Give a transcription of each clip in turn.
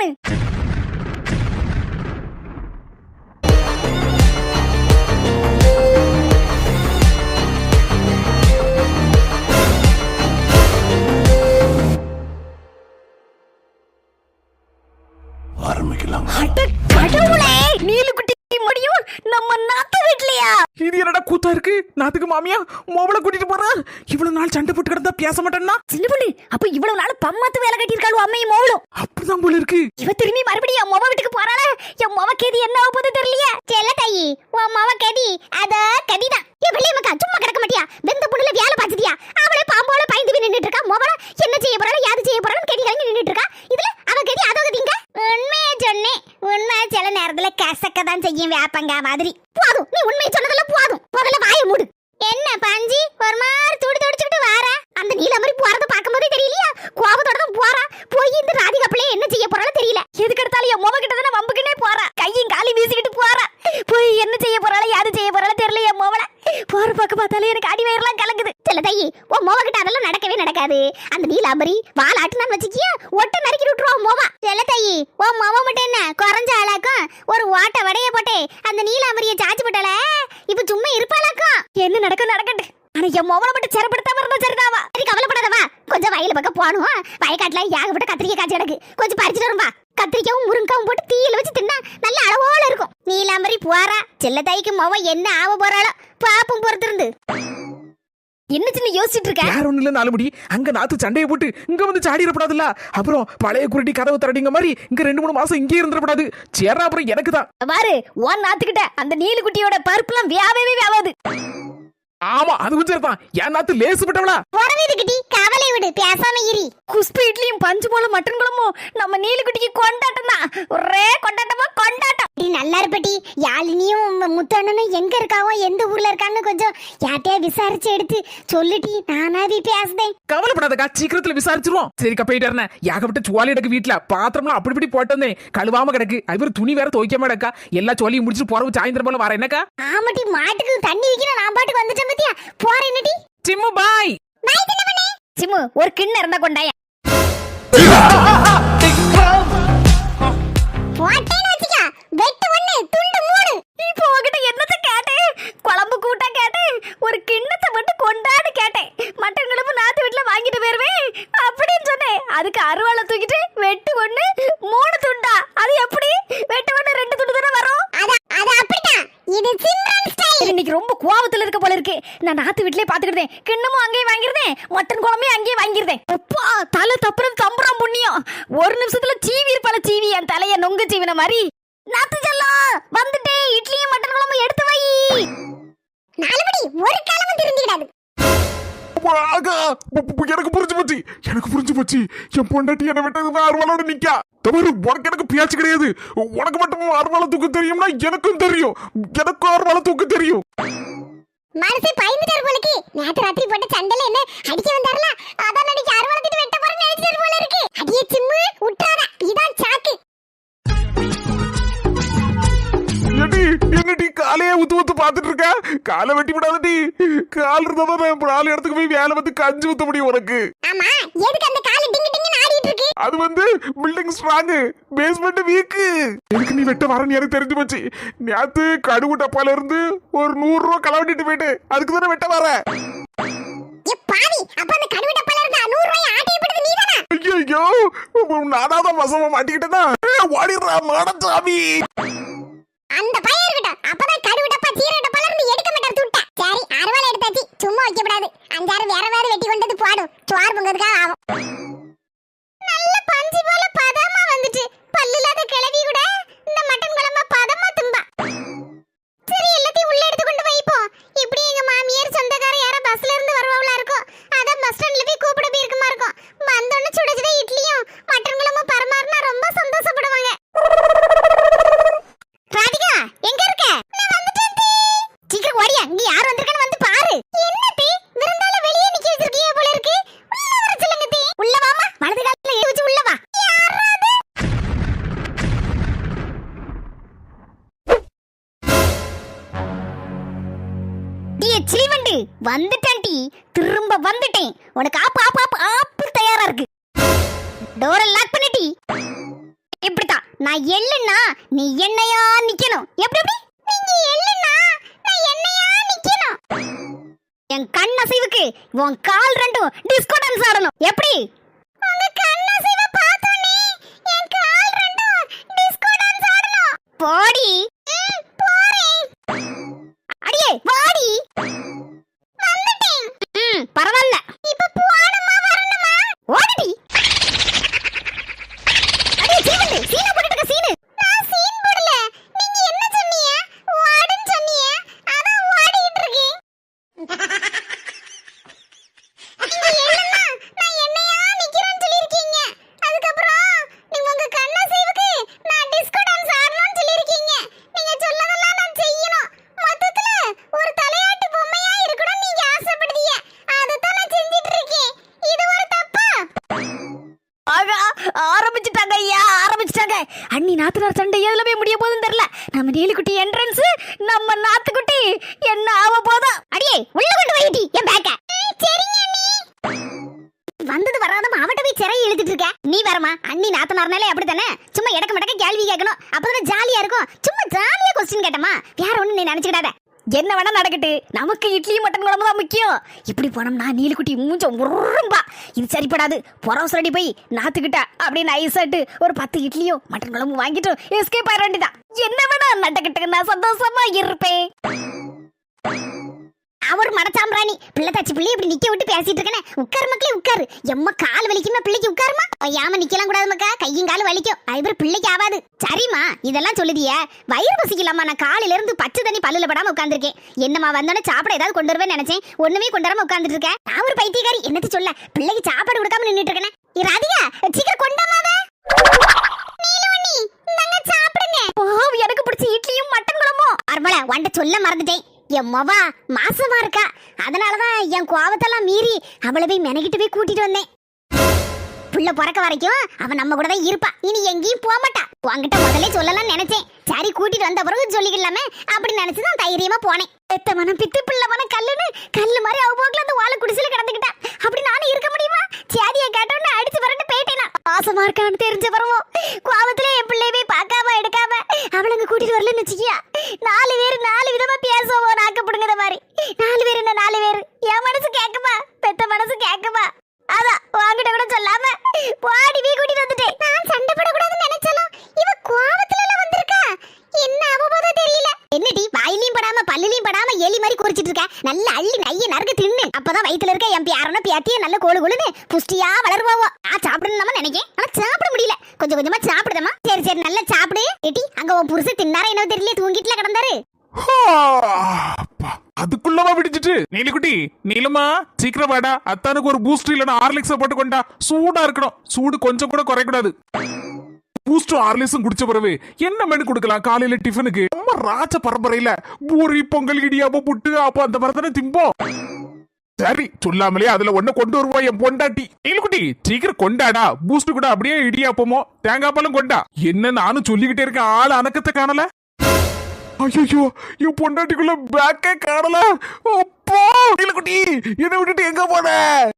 போறான்னு இது என்னடா கூத்தா இருக்கு? நாத்துக்கு மாமியா மோவல கூட்டிட்டு போறா? இவ்வளவு நாள் சண்டை போட்டு கிடந்தா பேச மாட்டேன்னா? பொண்ணு அப்ப இவ்வளவு நாள் பம்மாத்து வேலை கட்டியிருக்காள் அம்மையும் மோவலும்? அப்படிதான் போல இருக்கு. இவ திரும்பி மறுபடியும் என் மொவ வீட்டுக்கு போறாள? என் மொவ கேதி என்ன ஆக போகுது தெரியலையே? செல்ல தாயி உன் மொவ கேதி அத கதிதான். ஏ வெள்ளைய மக்கா சும்மா கிடக்க மாட்டியா? வெந்த புண்ணுல வேலை பார்த்துட்டியா? அவளே பாம்போல பயந்து போய் நின்னுட்டு இருக்கா? மொவல என்ன செய்ய போறாளோ யாது செய்ய போறாலும் கேடி கலங்கி நின்னுட்டு இருக்கா? இதுல அவ கதி அதோ கதிங்க உண்மையை சொன்னேன். உண்மை சில நேரத்துல கசக்க தான் செய்யும் வேப்பங்க மாதிரி போதும் நீ உண்மையை சொன்னதுல போதும் முதல்ல வாயை மூடு என்ன பஞ்சி ஒரு மாதிரி துடி துடிச்சுக்கிட்டு வார அந்த நீல மாதிரி போறத பார்க்கும்போதே தெரியலையா கோபத்தோட தான் போறா போய் இந்த ராதிகா பிள்ளைய என்ன செய்ய போறாலும் தெரியல எதுக்கு எடுத்தாலும் என் முக கிட்ட தானே வம்புக்குனே போறா கையும் காலி வீசிக்கிட்டு போறா போய் என்ன செய்ய போறாலும் யாது செய்ய போறாலும் தெரியல என் மோவல போற பக்கம் பார்த்தாலே எனக்கு அடி வயிறுலாம் கலங்குது சில தையி உன் மோவ கிட்ட அதெல்லாம் நடக்கவே நடக்காது அந்த நீலாம்பரி வால் ஆட்டுனான்னு வச்சுக்கியா ஒட்ட நறுக்கி விட்டுருவோம் மோவா சில தையி உன் மோவ மட்டும் என்ன குறைஞ்ச ஆளாக்கும்? ஒரு ஓட்ட வடைய போட்டே அந்த நீலாம்பரிய சாச்சு போட்டால இப்ப சும்மா இருப்பாளாக்கும்? என்ன நடக்கும் நடக்கட்டு. ஆனா என் மோவனை மட்டும் சிறப்படுத்தாம இருந்தா சரிதாவா சரி கவலைப்படாதவா கொஞ்சம் வயல் பக்கம் போகணும். வயக்காட்டுல ஏகப்பட்ட கத்திரிக்காய் காய்ச்சி கிடக்கு. கொஞ்சம் பறிச்சுட்டு வரும்பா கத்திரிக்காவும் முருங்காவும் போட்டு தீயில வச்சு தின்னா நல்ல அளவோல இருக்கும். நீலாம்பரி போறா. செல்ல தாய்க்கு மொவ என்ன ஆக போறாளோ பாப்பம் பொறுத்திருந்து. என்ன சின்ன யோசிச்சுட்டு இருக்க யார் ஒண்ணு இல்ல நாலு முடி அங்க நாத்து சண்டையை போட்டு இங்க வந்து சாடிடப்படாதுல்ல? அப்புறம் பழைய குருட்டி கதவு தரடிங்க மாதிரி இங்க ரெண்டு மூணு மாசம் இங்கே இருந்துடப்படாது. சேரா அப்புறம் எனக்கு தான் பாரு ஓன் நாத்துக்கிட்ட அந்த நீலுக்குட்டியோட பருப்புலாம் வியாபவே வியாபாது ஆமா அது கொஞ்சம் தான் என் நாத்து லேசுப்பட்டவளா உறவிதுக்கிட்டி கவலை விடு பேசாம இரி. குஸ்பு இட்லியும் பஞ்சு போல மட்டன் குழம்பும் நம்ம நீலுக்குட்டிக்கு கொண்டாட்டம் தான் ஒரே கொண்டாட்டமா கொண்டாட்டம். நீ நல்லா இருப்பட்டி யாழினியும் முத்தண்ணனும் எங்க இருக்காவோ எந்த ஊர்ல இருக்கான்னு கொஞ்சம் யார்ட்டையா விசாரிச்சு எடுத்து சொல்லிட்டி நானாதி பேசுதேன். கவலைப்படாதக்கா சீக்கிரத்துல விசாரிச்சிருவோம். சரிக்கா போயிட்டு வரேன். ஏகப்பட்ட சோழி எடுக்கு வீட்டுல பாத்திரம்லாம் அப்படி இப்படி போட்டு வந்தேன். கழுவாம கிடக்கு. அது துணி வேற துவைக்காம கிடக்கா எல்லா சோழியும் முடிச்சுட்டு போறவு சாயந்தரம் போல வர. என்னக்கா? ஆமாட்டி மாட்டுக்கு தண்ணி வைக்கணும். நான் பாட்டுக்கு வந்துட்டேன் பத்தியா? போறேன் என்னடி? சிம்மு பாய். பாய் சின்ன பண்ணே சிம்மு ஒரு கிண்ணம் இருந்தா கொண்டாயா? ஒரு காலமும் பு- எனக்கு புரிஞ்சு போச்சு. எனக்கு புரிஞ்சு போச்சு. என் பொண்டாட்டி என்ன விட்டது அருவாளோட நிக்கா. தவறு உனக்கு எனக்கு பேச்சு கிடையாது. உனக்கு மட்டும் அருவாளை தூக்க தெரியும்னா எனக்கும் தெரியும். எனக்கும் அருவாளை தூக்க தெரியும். மனசு பயந்துட்டார் போலக்கு. நேத்து ராத்திரி போட்ட சண்டையில என்ன அடிக்க வந்தார்ல? அதான் நடிக்க அறுவலத்திட்டு வெட்ட போறேன்னு நினைச்சிட்டார் போல இருக்கு. அடியே சிம்மு விட்டுறாத இதான் சாக்கு. ஏடி என்னடி காலையே ஊத்து ஊத்து பாத்துட்டு இருக்க காலை வெட்டி விடாதடி. கால் இருந்தா தான் நான் நாலு இடத்துக்கு போய் வேலை வந்து கஞ்சி ஊத்த முடியும் உனக்கு. ஆமா எதுக்கு அந்த கால டிங்கு டிங்கு ஆடிட்டு இருக்கு அது வந்து பில்டிங் ஸ்ட்ராங் பேஸ்மெண்ட் வீக்கு எதுக்கு நீ வெட்ட வரன்னு எனக்கு தெரிஞ்சு போச்சு. நேத்து கடுகு டப்பால இருந்து ஒரு நூறு ரூபா களவட்டிட்டு போயிட்டு அதுக்கு தானே வெட்ட வர? அப்ப அந்த கடுவு டப்பால இருந்து 100 ரூபாய் ஆட்டையப்படுது நீதானா? ஐயோ நானாதான் வசமா மாட்டிக்கிட்டேனா? ஓடிடுறா மாடசாமி அந்த பையன் இருக்கட்டும். அப்பதான் கருவு டப்பா சீர டப்பால இருந்து எடுக்க மாட்டார் தூட்டா. சரி அறுவாள் எடுத்தாச்சு. சும்மா வைக்க கூடாது அஞ்சாறு வேற வேற வெட்டி கொண்டது போடும் சுவார் பொங்கதுக்காக ஆகும். நல்ல பஞ்சு போல பதமா வந்துட்டு. பல்லு இல்லாத கூட இந்த மட்டன் குழம்ப பதமா தும்பா. சரி எல்லாத்தையும் உள்ள எடுத்து கொண்டு நான் எள்ளுன்னா நீ என்னையா நிக்கணும். எப்படி எப்படி? நீங்க எள்ளுன்னா நான் என்னையா நிக்கணும். என் கண் அசைவுக்கு உன் கால் ரெண்டும் டிஸ்கோ டான்ஸ் ஆடணும். எப்படி? உங்க கண் அசைவ பார்த்தோனே என் கால் ரெண்டும் டிஸ்கோ டான்ஸ் ஆடணும். போடி. போறேன். அடியே வாடி. வந்துட்டேன். ம் பரவாயில்ல இப்ப போணுமா வரணுமா ஓடிடி அடியே சீவந்து சீன போட்டுட்டு இருக்க சீனு நான் சீன் போடல நீங்க என்ன சொன்னீங்க ஓடுன்னு சொன்னீங்க அதான் ஓடிட்டு இருக்கேன் நீங்க என்னன்னா நான் என்னையா நிக்கிறேன்னு சொல்லிருக்கீங்க அதுக்கப்புறம் நீங்க உங்க கண்ணசைவுக்கு நான் டிஸ்கோ டான்ஸ் ஆடணும்னு சொல்லிருக்கீங்க நீங்க சொல்லதெல்லாம் நான் செய்யணும் மொத்தத்துல ஒரு தலையாட்டு பொம்மையா இருக்கணும் நீங்க ஆசைப்படுதீங்க அதைத்தான் நான் செஞ்சிட்டு இருக்கேன் இது ஒரு தப்பா ஆகா ஆரம்பிச்சிட்டாங்க ஐயா ஆரம்பிச்சிட்டாங்க அண்ணி நாத்தனார் சண்டை எதுல போய் முடிய போகுதுன்னு தெரியல நம்ம நீலிக்குட்டி என்ட்ரன்ஸ் நம்ம நாத்துக்குட்டி என்ன ஆக போதா அடியே உள்ள கொண்டு வைட்டி என் பேக்க சரிங்க அண்ணி வந்தது வராத அவட்ட போய் சிறை இழுத்துட்டு இருக்க நீ வரமா அண்ணி நாத்தனார்னாலே அப்படித்தானே? சும்மா இடக்க மடக்க கேள்வி கேட்கணும். அப்பதான் ஜாலியா இருக்கும். சும்மா ஜாலியா கொஸ்டின் கேட்டமா? வேற ஒண்ணு நீ நினைச்சுக்கிடாத. என்ன வேணா நடக்கட்டு. நமக்கு இட்லி மட்டன் குழம்பு தான் முக்கியம். இப்படி போனோம்னா நீலக்குட்டி மூஞ்ச உரும்பா. இது சரிப்படாது. புறவசரடி போய் நாத்துக்கிட்டா. அப்படின்னு ஐசாட்டு ஒரு பத்து இட்லியும் மட்டன் குழம்பு வாங்கிட்டு எஸ்கேப் ஆயிட வேண்டியதான் என்ன வேணா நடக்கட்டு நான் சந்தோஷமா இருப்பேன். அவர் மடச்சாம்பிராணி பிள்ளை தச்சு பிள்ளை இப்படி நிக்க விட்டு பேசிட்டு இருக்கனே. உட்காரு மக்களே உட்காரு. எம்மா கால் வலிக்குமா? பிள்ளைக்கு உட்காருமா? ஐயாம நிக்கலாம் கூடாது மக்கா. கையும் காலும் வலிக்கும். அதுபோல் பிள்ளைக்கு ஆகாது சரிம்மா இதெல்லாம் சொல்லுதிய. வயிறு பசிக்கலாமா? நான் காலையில இருந்து பச்சை தண்ணி பல்லுல படாம உட்காந்துருக்கேன் என்னம்மா வந்தோடனே சாப்பிட ஏதாவது கொண்டு வருவேன் நினைச்சேன். ஒண்ணுமே கொண்டு வராம உட்காந்துட்டு இருக்கேன். நான் ஒரு பைத்தியக்காரி. என்னத்து சொல்ல? பிள்ளைக்கு சாப்பாடு கொடுக்காம நின்னுட்டு இருக்கேன். ராதிகா சீக்கிரம் கொண்டாமாவே நீலவண்ணி நாங்க சாப்பிடுங்க ஓ எனக்கு பிடிச்ச இட்லியும் மட்டன் குழம்பும் உன்ட்ட வண்ட சொல்ல மறந்துட்டேன். என் மொவா மாசமா இருக்கா. அதனாலதான் என் கோவத்தெல்லாம் மீறி அவளை போய் மெனகிட்டு போய் கூட்டிட்டு வந்தேன். புள்ள பிறக்க வரைக்கும் அவன் நம்ம கூட தான் இருப்பா. இனி எங்கேயும் போக மாட்டா. உங்ககிட்ட முதல்ல சொல்லலாம் நினைச்சேன். சரி கூட்டிட்டு வந்த பிறகு சொல்லிக்கலாமே. அப்படி நினைச்சு தான் தைரியமா போனேன். பெத்த மனம் பித்து பிள்ளை மனம் கல்லுன்னு கல்லு மாதிரி அவ போக்குல அந்த வாழை குடிசையில கிடந்துக்கிட்டா. அப்படி நானும் இருக்க முடியுமா? சேதியை கேட்டோன்னு அடிச்சு வரட்டு போயிட்டேனா. ஆசமா இருக்கான்னு தெரிஞ்ச பிறவும் கோபத்துல என் பிள்ளைய போய் பார்க்காம எடுக்காம அவளுங்க கூட்டிட்டு வரலன்னு வச்சுக்கியா? நாலு பேர் நாலு விதமா பேசுவோம் நாக்கப்படுங்கிற மாதிரி. நாலு பேர் என்ன நாலு பேர்? என் மனசு கேட்குமா? பெத்த மனசு கேட்குமா? அதான் வாங்கிட்ட கூட சொல்லாம பாடி வீ கூட்டிட்டு வந்துட்டேன். நான் சண்டை போடக்கூடாதுன்னு நினைச்சாலும் இவ கோவத்துல எல்லாம் வந்திருக்கா? என்ன அவபோதம் தெரியல. என்னடி வாயிலையும் படாம பல்லுலையும் படாம எலி மாதிரி குறிச்சிட்டு இருக்க? நல்ல அள்ளி நைய நறுக்கு தின்னு. அப்பதான் வயித்துல இருக்க என் பேரன பியாத்திய நல்ல கோழு கொழுன்னு புஷ்டியா வளருவாவோ. நான் சாப்பிடணும் நினைக்கேன். ஆனா சாப்பிட முடியல. கொஞ்சம் கொஞ்சமா சாப்பிடுதமா சரி சரி நல்லா சாப்பிடு. ஏட்டி அங்க உன் புருஷன் தின்னாரா என்ன தெரியல தூங்கிட்டுல கிடந்தாரு. அதுக்குள்ளவா விடிச்சிட்டு நீலக்குட்டி நீலமா சீக்கிரம் வாடா. அத்தானுக்கு ஒரு பூஸ்ட் இல்லைன்னா ஹார்லிக்ஸ போட்டு கொண்டா சூடா இருக்கணும். சூடு கொஞ்சம் கூட குறைக்கூடாது பூஸ்டும் ஆர்லிஸும் குடிச்ச பிறகு என்ன மெனு கொடுக்கலாம் காலையில டிஃபனுக்கு ரொம்ப ராஜ பரம்பரையில பூரி பொங்கல் இடியாப்பம் புட்டு அப்போ அந்த மாதிரி தானே திம்போம். சரி சொல்லாமலே அதுல ஒண்ணு கொண்டு வருவா என் பொண்டாட்டி. நீலக்குட்டி சீக்கிரம் கொண்டாடா. பூஸ்ட் கூட அப்படியே இடியாப்பமோ தேங்காய் பாலும் கொண்டா. என்ன நானும் சொல்லிக்கிட்டே இருக்கேன் ஆள் அணக்கத்தை காணல? ஐயோ என் பொண்டாட்டிக்குள்ள பேக்கே காணல. அப்போ குட்டி என்னை விட்டுட்டு எங்க போன?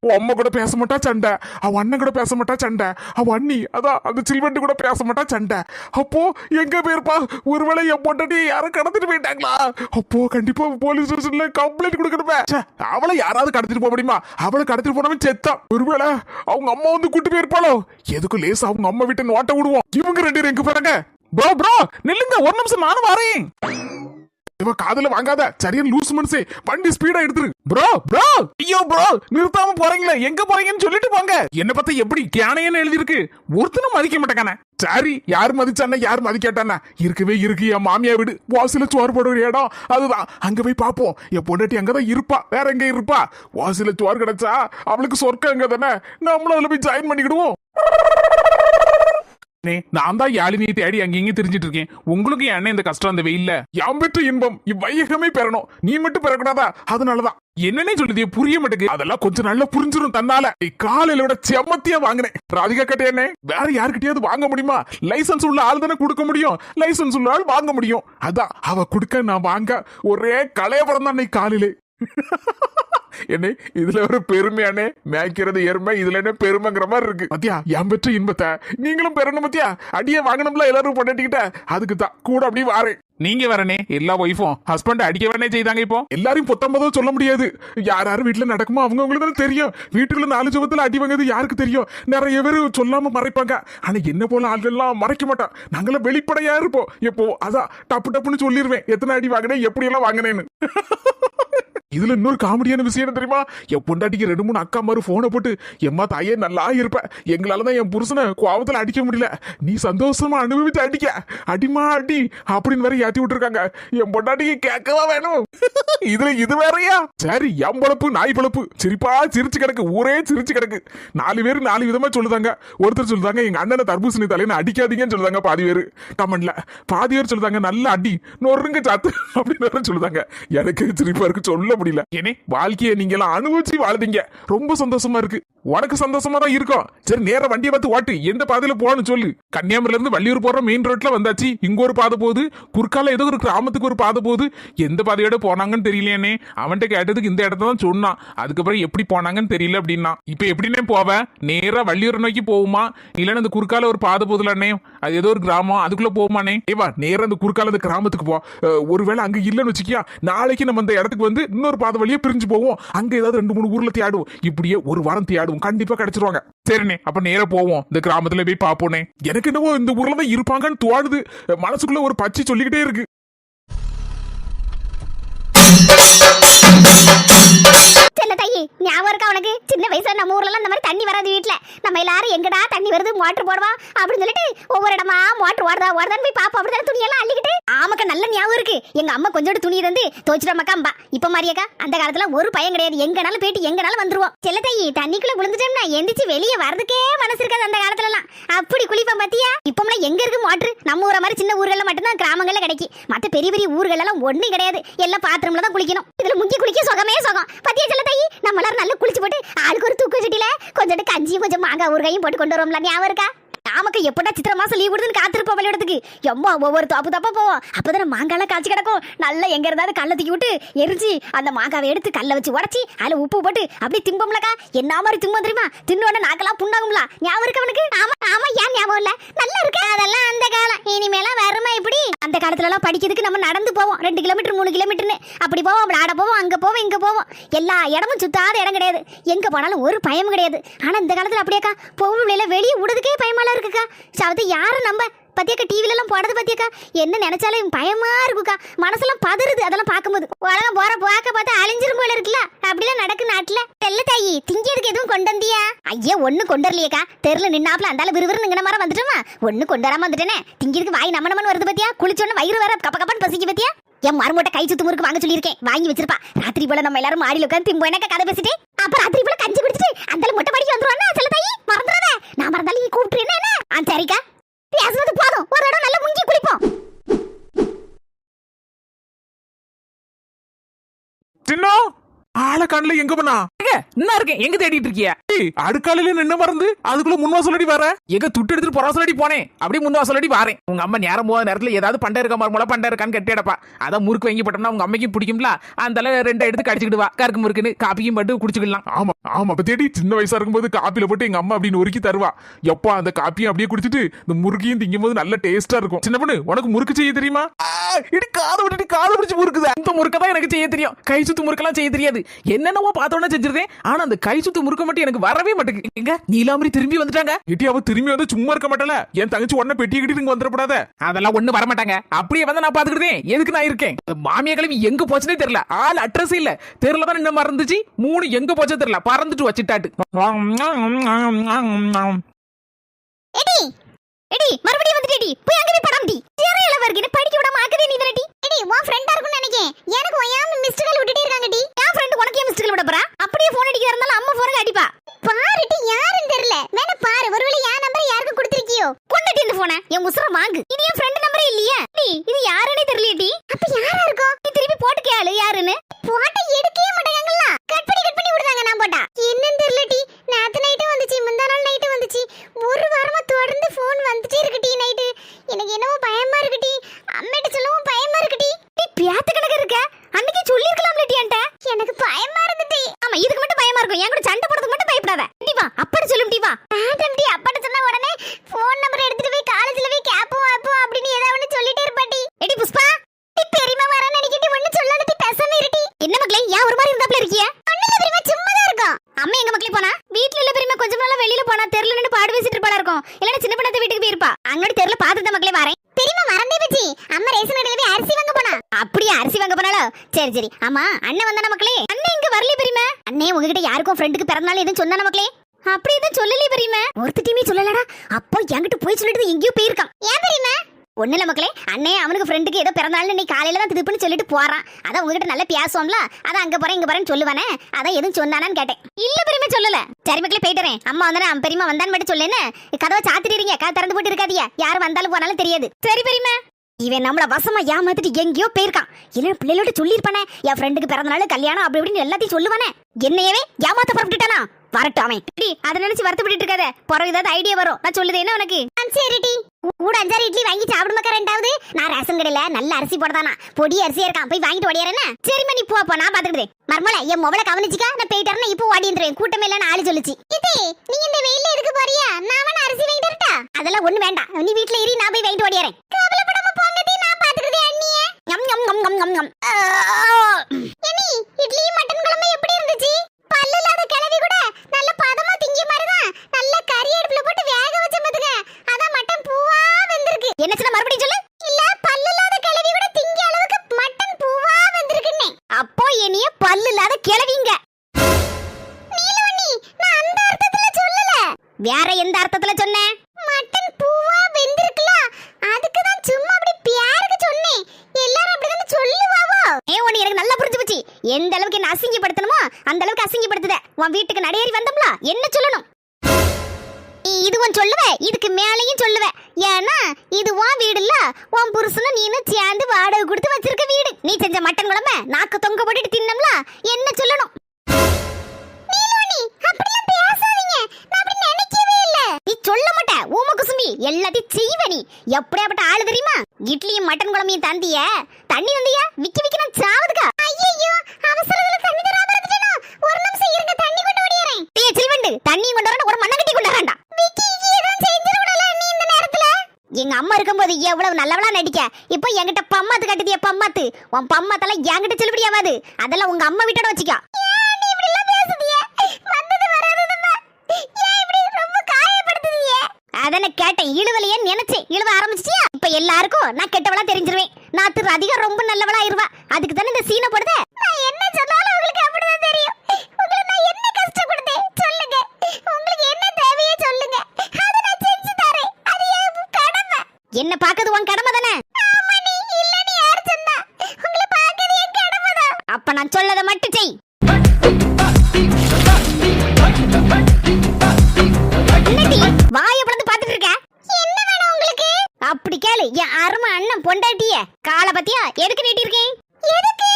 உன் அம்மா கூட பேச மாட்டா சண்டை. அவ அண்ணன் கூட பேச மாட்டா சண்டை. அவ அண்ணி அதான் அந்த சில்வண்டி கூட பேச மாட்டா சண்டை. அப்போ எங்க போயிருப்பா? ஒருவேளை என் பொண்டாட்டி யாரும் கடத்திட்டு போயிட்டாங்களா? அப்போ கண்டிப்பா போலீஸ் ஸ்டேஷன்ல கம்ப்ளைண்ட் கொடுக்கணுமே. ச்சே, அவளை யாராவது கடத்திட்டு போக முடியுமா? அவளை கடத்திட்டு போனவன் செத்தான் ஒருவேளை அவங்க அம்மா வந்து கூட்டு போயிருப்பாளோ? எதுக்கும் லேசா அவங்க அம்மா விட்டு நோட்ட விடுவோம்? இவங்க ரெண்டு பேரும் எங்க போறாங்க? ப்ரோ ப்ரோ நில்லுங்க ஒரு நிமிஷம் நானும் வரேன். இவ காதுல வாங்காத சரியா லூஸ் மனசே வண்டி ஸ்பீடா எடுத்துரு. ப்ரோ ப்ரோ ஐயோ ப்ரோ நிறுத்தாம போறீங்களே எங்க போறீங்கன்னு சொல்லிட்டு போங்க. என்ன பார்த்தா எப்படி கேனையன்னு எழுதி இருக்கு ஒருத்தனும் மதிக்க மாட்டேங்கானே சரி யார் மதிச்சானா யார் மதிக்காட்டானா? இருக்கவே இருக்கு என் மாமியா வீடு. வாசல சோறு போடுற இடம். அதுதான் அங்க போய் பாப்போம். என் பொண்டாட்டி அங்கதான் இருப்பா வேற எங்க இருப்பா? வாசல சோறு கிடைச்சா அவளுக்கு சொர்க்கம் அங்க தானே நம்மளும் அதுல போய் ஜாயின் பண்ணிக்கிடுவோம். நான் தான் யாழினியை தேடி அங்கேயும் தெரிஞ்சிட்டு இருக்கேன். உங்களுக்கு என் அண்ணன் இந்த கஷ்டம் அந்த வெயில்ல. யாம் பெற்ற இன்பம் இவ்வையகமே பெறணும். நீ மட்டும் பெறக்கூடாதா? அதனாலதான் என்னன்னே சொல்லுது புரிய மாட்டேங்குது. அதெல்லாம் கொஞ்சம் நல்லா புரிஞ்சிரும் தன்னால. காலையில விட செம்மத்தியா வாங்கினேன். ராதிகா கிட்டே வேற யாருக்கிட்டயாவது வாங்க முடியுமா? லைசன்ஸ் உள்ள ஆள் தானே கொடுக்க முடியும். லைசன்ஸ் உள்ள ஆள் வாங்க முடியும். அதான் அவ கொடுக்க நான் வாங்க. ஒரே கலையபுரம் தான் காலையிலே. என்ன இதுல ஒரு பெருமையானே மேய்க்கிறது எருமை இதுல என்ன பெருமைங்கிற மாதிரி இருக்கு. பத்தியா என் பெற்ற இன்பத்தை நீங்களும் பெறணும் பத்தியா அடியே வாங்கணும்ல எல்லாரும் பண்ணிக்கிட்ட அதுக்கு தான் கூட அப்படி வாரேன். நீங்க வரனே எல்லா ஒய்ஃபும் ஹஸ்பண்ட் அடிக்க வேணே செய்தாங்க இப்போ? எல்லாரையும் பொத்தம்பதோ சொல்ல முடியாது. யார் யார் வீட்டுல நடக்குமோ அவங்க அவங்களுக்கு தானே தெரியும். வீட்டுக்குள்ள நாலு ஜபத்துல அடி வாங்குறது யாருக்கு தெரியும்? நிறைய பேர் சொல்லாம மறைப்பாங்க. ஆனா என்ன போல ஆள்கள்லாம் மறைக்க மாட்டான் நாங்களாம் வெளிப்படையா இருப்போம். எப்போ? அதான் டப்பு டப்புன்னு சொல்லிடுவேன் எத்தனை அடி வாங்கினேன் எப்படி எல்லாம் வாங்கினேன்னு. இதுல இன்னொரு காமெடியான விஷயம் என்ன தெரியுமா? என் பொண்டாட்டிக்கு ரெண்டு மூணு அக்கா மாதிரி போனை போட்டு எம்மா தாயே நல்லா இருப்ப. எங்களால தான் என் புருஷனை கோவத்துல அடிக்க முடியல. நீ சந்தோஷமா அனுபவித்து அடிக்க. அடிமா அடி அப்படின்னு வேற ஏத்தி விட்டுருக்காங்க. என் பொண்டாட்டிக்கு கேட்கவா வேணும்? இதுல இது வேறையா? சரி என் பொழப்பு நாய் பழப்பு. சிரிப்பா சிரிச்சு கிடக்கு. ஊரே சிரிச்சு கிடக்கு. நாலு பேர் நாலு விதமா சொல்லுதாங்க. ஒருத்தர் சொல்லுதாங்க எங்க அண்ணனை தர்பூசணி தலையில அடிக்காதீங்கன்னு சொல்லுதாங்க பாதி பேர். கமெண்ட்ல. பாதி பேர் சொல்லுதாங்க நல்ல அடி. நொறுங்க சாத்து. அப்படின்னு சொல்லுதாங்க. எனக்கு சிரிப்பா இருக்கு. சொல்ல முடியல. ஏனே வாழ்க்கையை நீங்க எல்லாம் அனுபவிச்சு வாழ்ந்தீங்க. ரொம்ப சந்தோஷமா இருக்கு. உனக்கு சந்தோஷமா தான் இருக்கும். சரி நேர வண்டியை பார்த்து ஓட்டு. எந்த பாதையில போகணும்னு சொல்லு. கன்னியாகுமரில இருந்து வள்ளியூர் போற மெயின் ரோட்ல வந்தாச்சு. இங்க ஒரு பாதை போகுது. குறுக்கால ஏதோ ஒரு கிராமத்துக்கு ஒரு பாதை போகுது. எந்த பாதையோட போனாங்கன்னு தெரியலையானே அவன்கிட்ட கேட்டதுக்கு இந்த இடத்த தான் சொன்னான். அதுக்கப்புறம் எப்படி போனாங்கன்னு தெரியல அப்படின்னா இப்ப எப்படின்னே போவேன் நேரா வள்ளியூர் நோக்கி போகுமா? இல்லைன்னா அந்த குறுக்கால ஒரு பாதை போதுலானே அது ஏதோ ஒரு கிராமம். அதுக்குள்ள போகுமானே. ஏவா நேரா அந்த குறுக்கால அந்த கிராமத்துக்கு போ. ஒருவேளை அங்க இல்லைன்னு வச்சுக்கியா? நாளைக்கு நம்ம அந்த இடத்துக்கு வந்து இன்னொரு பாதை வழியே பிரிஞ்சு போவோம். அங்க ஏதாவது ரெண்டு மூணு ஊர்ல தேடுவோம். இப்படியே ஒரு வாரம் தேடுவோம். கண்டிப்பா கிடைச்சிருவாங்க. சரிண்ணே அப்ப நேர போவோம். இந்த கிராமத்துல போய் பாப்போனே எனக்கு என்னவோ இந்த ஊர்ல தான் இருப்பாங்கன்னு தோணுது. மனசுக்குள்ள ஒரு பச்சை சொல்லிக்கிட்டே இருக்கு. செல்ல தாயி ஞாபகம் இருக்கா உனக்கு? சின்ன வயசுல நம்ம ஊர்ல எல்லாம் இந்த மாதிரி தண்ணி வராது வீட்ல. நம்ம எல்லாரும் எங்கடா தண்ணி வருது மோட்டர் போடுவா? அப்படின்னு சொல்லிட்டு ஒவ்வொரு இடமா மோட்டர் ஓடுதா ஓடுதான்னு போய் பாப்போம் அப்படிதான் துணியெல்லாம் அள்ளிக்கிட்டு. ஆமாக்கா நல்ல ஞாபகம் இருக்கு. எங்க அம்மா கொஞ்சோண்டு துணி தந்து துவச்சிடமாக்கா அம்பா இப்ப மாதிரியாக்கா அந்த காலத்துல ஒரு பயம் கிடையாது. எங்கனாலும் போயிட்டு எங்கனாலும் வந்துருவோம். செல்ல தாயி தண்ணிக்குள்ள விழுந்துட்டோம்னா எந்திரிச்சு வெளியே வரதுக்கே மனசு இருக்காது அந்த காலத்துல எல்லாம் அப்படி குளிப்போம் பாத்தியா? இப்போம்லாம் எங்க இருக்கு மோட்டர் நம்ம ஊரை மாதிரி சின்ன ஊர்கள்ல மட்டும்தான் கிராமங்கள்ல கிடைக்கும் மத்த பெரிய பெரிய ஊர்கள் எல்லாம் ஒண்ணும் கிடையாது. எல்லாம் பாத்ரூம்ல தான் குளிக்கணும். இதுல முக்கிய குளிக்க சுகமே சுகம். பத்தியா தாயி நம்ம எல்லாரும் நல்லா குளிச்சு போட்டு ஆளுக்கு ஒரு தூக்கு சட்டியில கொஞ்சம் கஞ்சியும் கொஞ்சம் மாங்காய் ஊறுகாயும் போட்டு கொண்டு வருவோம்ல ஞாபகம் இருக்கா? நாமக்கு எப்படா சித்திர மாசம் லீவ் விடுதுன்னு காத்திருப்போம் பள்ளியிடத்துக்கு எம்மா ஒவ்வொரு தப்பு தப்பா போவோம். அப்பதானே மாங்காய்லாம் காய்ச்சி கிடக்கும். நல்லா எங்க இருந்தாலும் கல்ல தூக்கி விட்டு எரிஞ்சு அந்த மாங்காவை எடுத்து கல்ல வச்சு உடச்சி அதுல உப்பு போட்டு அப்படியே திம்பம்லக்கா. என்ன மாதிரி திம்பம் தெரியுமா? தின்னோட நாக்கெல்லாம் புண்ணாகும்ல ஞாபகம் இருக்கு அவனுக்கு ஆமா ஆமா ஏன் ஞாபகம் இல்ல நல்லா இருக்கு அதெல்லாம் அந்த காலம் இனிமேலாம் வருமா இப்படி காலத்துலலாம் படிக்கிறதுக்கு நம்ம நடந்து போவோம். ரெண்டு கிலோமீட்டர் மூணு கிலோமீட்டர்னு. அப்படி போவோம் விளையாட போவோம் அங்கே போவோம் இங்கே போவோம். எல்லா இடமும் சுத்தாத இடம் கிடையாது. எங்கே போனாலும் ஒரு பயம் கிடையாது. ஆனால் இந்த காலத்தில் அப்படியேக்கா? போகும் வெளியே விடுறதுக்கே பயமாலாம் இருக்குக்கா. சவத்தை யாரும் நம்ம பத்தியாக்கா டிவில எல்லாம் போடுறது பத்தியாக்கா. என்ன நினைச்சாலும் பயமா இருக்குக்கா. மனசெல்லாம் பதறுது அதெல்லாம் பார்க்கும்போது. உலகம் போற போக்க பார்த்தா அழிஞ்சிரும் போல இருக்குல்ல. அப்படிலாம் நடக்கு நாட்டுல. தெல்ல தாயி திங்கிறதுக்கு எதுவும் கொண்டு வந்தியா? ஐயா ஒண்ணு கொண்டு வரலையேக்கா. தெருல நின்னாப்ல அந்தால விறுவிறு நிங்கின மாதிரி வந்துட்டோமா? ஒண்ணு கொண்டு வராம வந்துட்டேனே. திங்கிறதுக்கு வாய் நம்ம நம்மனு வருது பத்தியா? குளிச்சோன்னு வயிறு வேற கப்ப கப்பன்னு பசிக்கு பத்தியா? என் மருமட்ட கை சுத்து முறுக்கு வாங்க சொல்லியிருக்கேன். வாங்கி வச்சிருப்பா. ராத்திரி போல நம்ம எல்லாரும் மாடியில் உட்காந்து திம்போ எனக்கு கதை பேசிட்டு? அப்ப ராத்திரி போல கஞ்சி குடிச்சிட்டு அந்த மொட்டை படிக்க வந்துருவானா சில தாயி மறந்துடாத நான் மறந்தாலும் நீ கூப்பிட்டு என்ன? ஆ சரிக்கா. பேசுனது போதும். ஒரு இடம் நல்லா முங்கி குளிப்போம். சின்ன? ஆளை கண்ணுல எங்க பண்ணா என்ன இருக்கேன்? எங்க தேடிட்டு இருக்கிய? ஏய், அடுக்காலையில நின்னு மறந்து? அதுக்குள்ள முன் வாசலடி வர எங்க துட்டு எடுத்துட்டு பொறாசலடி போனேன். அப்படியே முன் வாசலடி வாரேன். உங்க அம்மா நேரம் போத நேரத்துல ஏதாவது பண்டை இருக்க? மாதிரி முளை பண்டை இருக்கான்னு கட்டிடப்பா அதான் முறுக்கு வாங்கி போட்டோம்னா உங்க அம்மைக்கும் பிடிக்கும்ல? அந்த ரெண்டு எடுத்து கடிச்சுக்கிடுவா. கருக்கு முறுக்குன்னு காப்பியும் பட்டு குடிச்சுக்கலாம். ஆமா ஆமா பத்தியடி சின்ன வயசா இருக்கும்போது காப்பில போட்டு எங்க அம்மா அப்படின்னு உருக்கி தருவா. எப்பா அந்த காப்பியும் அப்படியே குடிச்சிட்டு இந்த முறுக்கையும் திங்கும் போது நல்ல டேஸ்டா இருக்கும். சின்ன பொண்ணு உனக்கு முறுக்கு செய்ய தெரியுமா? இடி காதை விட்டுட்டு காதை பிடிச்சு முறுக்குதா. இந்த முறுக்க தான் எனக்கு செய்ய தெரியும். கை சுத்து முறுக்கெல்லாம் செய்ய தெரியாது. என்னென்னவோ பார்த்தோன்னே செஞ்சிருந்தேன் ஆனா அந்த கை சுத்து முறுக்க மட்டும் எனக்கு வரவே மாட்டேங்குது. எங்க? நீலாம்பரி திரும்பி வந்துட்டாங்க. இட்டி அவ திரும்பி வந்து சும்மா இருக்க மாட்டல என் தங்கச்சி உடனே பெட்டி கட்டிட்டு இங்க வந்துடப்படாத. அதெல்லாம் ஒண்ணு வர மாட்டாங்க அப்படியே வந்து நான் பாத்துக்கிட்டேன் எதுக்கு நான் இருக்கேன்? மாமியா கிளம்பி எங்க போச்சுனே தெரியல. ஆள் அட்ரஸ் இல்ல. தெருல தான் என்ன மறந்துச்சு. மூணு எங்க போச்சோ தெரியல. பறந்துட்டு வச்சுட்டாட்டு. எடி மறுபடியும் வந்துட்டேடி. போய் அங்க போய் படம் டி சீரியல வருகிற படிக்க விடாம ஆக்கவே நீ வரடி எடி உன் ஃப்ரெண்டா இருக்கும்னு நினைக்கேன். எனக்கு ஏன் மிஸ்டர் கால் விட்டுட்டே இருக்காங்க டி என் ஃப்ரெண்ட் உனக்கு ஏன் மிஸ்டர் கால் விட போறா? அப்படியே போன் அடிக்கிறதா இருந்தாலும் அம்மா போன் அடிப்பா பாருடி யாருன்னு தெரியல வேணா பாரு ஒருவேளை என் நம்பர் யாருக்கு கொடுத்திருக்கியோ கொண்டுட்டு இந்த போன என் உசுர வாங்கு இது என் ஃப்ரெண்ட் நம்பரே இல்லையா டி இது யாருன்னே தெரியலடி அப்ப யாரா இருக்கும் நீ திருப்பி போட்டு கேளு யாருன்னு போட்டு எடுக்கவே மாட்டாங்கல்ல கட் பண்ணி கட் பண்ணி விடுறாங்க நான் போட்டா என்னன்னு தெரியல டி நேத்து நைட்டு வந்துச்சு முந்தா நாள் நைட்டு வந்துச்சு ஒரு வாரமா தொடர்ந்து ஃபோன் வந்துட்டே இருக்கு டி நைட்டு எனக்கு என்னவோ பயமா இருக்கு டி அம்மிட்ட சொல்லவும் பயமா இருக்கு டி டி பியாத்த கணக்கு இருக்க அன்னைக்கு சொல்லிருக்கலாம்ல டி என்கிட்ட எனக்கு பயமா இருக்கு டி வீட்டுக்கு போயிருப்பா அங்கோட தெருல பாத்துட்ட மக்களே வரேன் பெரியமா மறந்தே வச்சி அம்மா ரேஷன் கடையில போய் அரிசி வாங்க போனா அப்படியே அரிசி வாங்க போனாலோ சரி சரி. ஆமா அண்ணன் வந்தான மக்களே? அண்ணன் இங்க வரல பெரியமா அண்ணே உங்ககிட்ட யாருக்கும் ஃப்ரெண்டுக்கு பிறந்தநாள் எதுவும் சொன்னான மக்களே? அப்படி எதுவும் சொல்லலையே பெரியமா டீமே சொல்லலடா. அப்போ என்கிட்ட போய் சொல்லிட்டு எங்கேயோ போயிருக்கான். ஏன் பெரியமா ஒண்ணு இல்ல மக்களே. அண்ணே அவனுக்கு ஃப்ரெண்டுக்கு ஏதோ பிறந்தாலும் நீ காலையில தான் திருப்புன்னு சொல்லிட்டு போறான். அதான் உங்ககிட்ட நல்லா பேசுவோம்ல. அதான் அங்க போறேன் இங்க போறேன்னு சொல்லுவானே. அதான் எதுவும் சொன்னானான்னு கேட்டேன். இல்ல பெரியமா சொல்லல. சரி மக்களே போயிட்டுறேன் அம்மா வந்தானே அவன் பெரியமா வந்தான்னு மட்டும் சொல்லேன்னு கதவை சாத்திடுறீங்க கதை திறந்து போட்டு இருக்காதியா யார் வந்தாலும் போனாலும் தெரியாது. சரி பெரியமா இவன் நம்மள வசமா ஏமாத்திட்டு எங்கேயோ போயிருக்கான். இல்லைன்னா பிள்ளைகளோட சொல்லியிருப்பானே. என் ஃப்ரெண்டுக்கு பிறந்த நாள் கல்யாணம் அப்படி இப்படின்னு எல்லாத்தையும் சொல்லுவானே. என்னையவே ஏமாத்த புறப்பட்டுட்டானா? வரட்டும் அவன். டி, அதை நினைச்சு வருத்தப்பட்டு இருக்காத. பிறகு ஏதாவது ஐடியா வரும். நான் சொல்லுது என்ன உனக்கு? சரிடி கூட அஞ்சாறு இட்லி வாங்கி சாப்பிடுமாக்கா ரெண்டாவது? நான் ரேஷன் கடையில நல்ல அரிசி போடதானா? பொடி அரிசியா இருக்கான். போய் வாங்கிட்டு ஓடியாரேன்னு சரி நீ போ போ நான் பாத்துக்கிறேன் மர்மல என் மொபைல கவனிச்சுக்க. நான் போயிட்டாருன்னு இப்போ ஓடின்றேன் கூட்டமே இல்லைன்னு ஆளு சொல்லுச்சு. இது நீ இந்த வெயில இருக்கு போறியா? நான் அரிசி வாங்கிட்டு அதெல்லாம் ஒண்ணு வேண்டாம். நீ வீட்ல இரு நான் போய் வாங்கிட்டு ஓடியாரேன் கவலைப்படாம போங்க டி நான் பாத்துக்கிறேன் ஞம் ஞம் ஞம் ஞம் ஞம் ஞம் எனி இட்லி மட்டும் உன்னை எனக்கு புரிஞ்சு போச்சு. எந்த அளவுக்கு என்ன அசிங்கப்படுத்தணுமோ அந்த அளவுக்கு அசிங்கப்படுத்துத. உன் வீட்டுக்கு நடையேறி வந்தோம்ல என்ன சொல்லணும்? நீ இதுவும் சொல்லுவ இதுக்கு மேலையும் சொல்லுவ. ஏன்னா இது உன் வீடு இல்ல உன் புருஷனும் நீனு சேர்ந்து வாடகை கொடுத்து வச்சிருக்க வீடு. நீ செஞ்ச மட்டன் குழம்ப நாக்கு தொங்க போட்டுட்டு தின்னம்ல என்ன சொல்லணும்? நீலோனி அப்படிலாம் பேசாதீங்க. நான் அப்படி நினைக்கவே நீ சொல்ல மாட்ட. ஊம குசும்பி எல்லாத்தையும் செய்வ நீ. எப்படியாப்பட்ட ஆளு தெரியுமா? இட்லியும் மட்டன் குழம்பையும் தந்திய தண்ணி வந்தியா விக்கி விக்கி நான் சாவதுக்கா? ஐயோ அவசரத்துல தண்ணி தராம இருந்துட்டேனா. ஒரு நிமிஷம் இருங்க தண்ணி கொண்டு ஓடிறேன் டேய் சில்வண்டு தண்ணி கொண்டு வரணும் ஒரு மண்ணங்கட்டி கொண்டு வரேன்டா. விக்கி எதுவும் செஞ்சிரக்கூடாது நீ இந்த நேரத்துல? எங்க அம்மா இருக்கும்போது எவ்வளவு நல்லவளா நடிக்க. இப்போ என்கிட்ட பம்மாத்து கட்டுதிய பம்மாத்து? உன் பம்மாத்தெல்லாம் என்கிட்ட செல்லுபடியாவாது. ஆகாது அதெல்லாம் உங்க அம்மா வீட்டோட வச்சுக்கோ. அதன கேட்டேன் இழுவலையே நினைச்சேன் இழுவ ஆரம்பிச்சியா இப்ப எல்லாருக்கும் நான் கெட்டவளா தெரிஞ்சிருவேன். நான் திரு அதிகம் ரொம்ப நல்லவளா இருவா அதுக்கு தானே இந்த சீனை போடுதே? நான் என்ன சொன்னாலும் உங்களுக்கு அப்படிதான் தெரியும். உங்களுக்கு நான் என்ன கஷ்டப்படுத்தேன்? சொல்லுங்க. உங்களுக்கு என்ன தேவையோ சொல்லுங்க. அதை நான் செஞ்சு தரேன். அது என் கடமை. என்ன பார்க்கறது உன் கடமை தானே? அப்ப நான் சொல்லதை மட்டும் செய். பாரு என் அருமை அண்ணன் பொண்டாட்டிய. கால பத்தியா எதுக்கு நீட்டி இருக்கேன் எதுக்கு?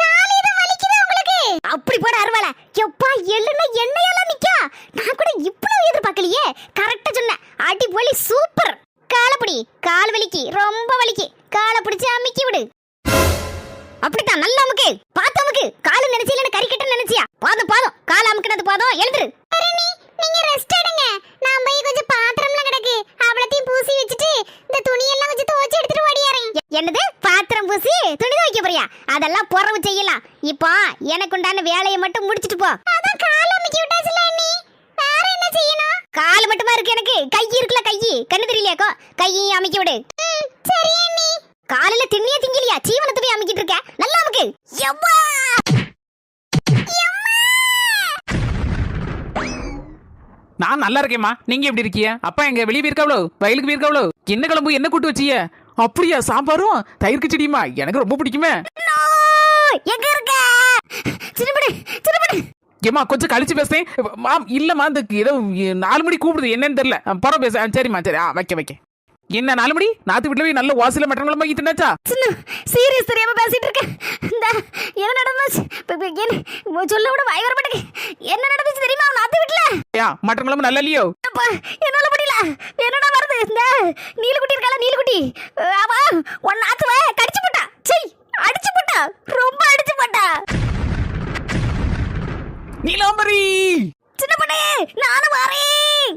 கால் இது வலிக்குது உங்களுக்கு. அப்படி போட அருவால எப்பா எள்ளுன எண்ணெயெல்லாம் நிக்கா. நான் கூட இவ்வளவு எதிர்பார்க்கலையே. கரெக்டா சொன்னேன். அடிப்பொலி சூப்பர் காலப்படி கால் வலிக்கு ரொம்ப வலிக்கு. காலை பிடிச்சு அமுக்கி விடு. அப்படித்தான் நல்லா அமுக்கு. பார்த்து அமுக்கு. காலு நினைச்சீல கறி கட்ட நினைச்சியா? பாதம் பாதம். கால அமுக்கினது பாதம். எழுந்துரு. நீங்க ரெஸ்ட் எடுங்க. நான் போய் கொஞ்சம் பா கிடக்கு அவ்வளத்தையும் பூசி வச்சுட்டு இந்த துணியெல்லாம் கொஞ்சம் துவைச்சு எடுத்துட்டு ஓடியாரேன் என்னது பாத்திரம் பூசி துணி துவைக்க போறியா அதெல்லாம் புறவு செய்யலாம். இப்போ எனக்கு உண்டான வேலையை மட்டும் முடிச்சிட்டு போ. அதான் கால் அமுக்கி விட்டாச்சுல நீ வேற என்ன செய்யணும்? கால் மட்டுமா இருக்கு எனக்கு? கை இருக்குல கை? கண்ணு தெரியலையாக்கோ கையையும் அமைக்கி விடு. சரி நீ காலையில திண்ணியே திங்கலையா? சீவனத்தை போய் அமைக்கிட்டு இருக்க. நல்லா அமுக்கு. எவ்வா! நான் நல்லா இருக்கேம்மா. நீங்க எப்படி இருக்கீங்க? அப்பா எங்க வெளியே போயிருக்காவளோ? வயலுக்கு போயிருக்காவளோ? என்ன குழம்பு என்ன கூட்டு வச்சிய அப்படியா சாம்பாரும்? தயிர் கிச்சடியுமா? எனக்கு ரொம்ப பிடிக்குமே! எங்க இருக்க? சின்னப்படு சின்னப்படு ஏம்மா கொஞ்சம் கழிச்சு பேசுறேன். மாம் இல்லம்மா இந்த ஏதோ நாலு மணி கூப்பிடுது. என்னன்னு தெரியல. பரம் பேச. சரிம்மா சரி ஆ வைக்க வைக்க. என்ன நாலு மணி? நாத்து வீட்டுல போய் நல்ல வாசல மட்டன் குழம்பு வாங்கி தின்னாச்சா? சின்ன சீரியஸ் தெரியாம பேசிட்டு இருக்கேன். இந்த என்ன நடந்துச்சு? சொல்ல விட வாய் வர மாட்டேங்க என்ன நடந்துச்சு தெரியுமா அத்தை வீட்டுல? ஏன் மட்டன் குழம்பு நல்லா இல்லையோ? என்னால முடியல. என்னடா வருது இந்த நீலக்குட்டி இருக்கால நீலக்குட்டி? அவ உன் நாத்துவ கடிச்சு போட்டா. சை அடிச்சு போட்டா. ரொம்ப அடிச்சு போட்டா. நீலாம்பரி! சின்ன பொண்ணே நானும் வரேன்.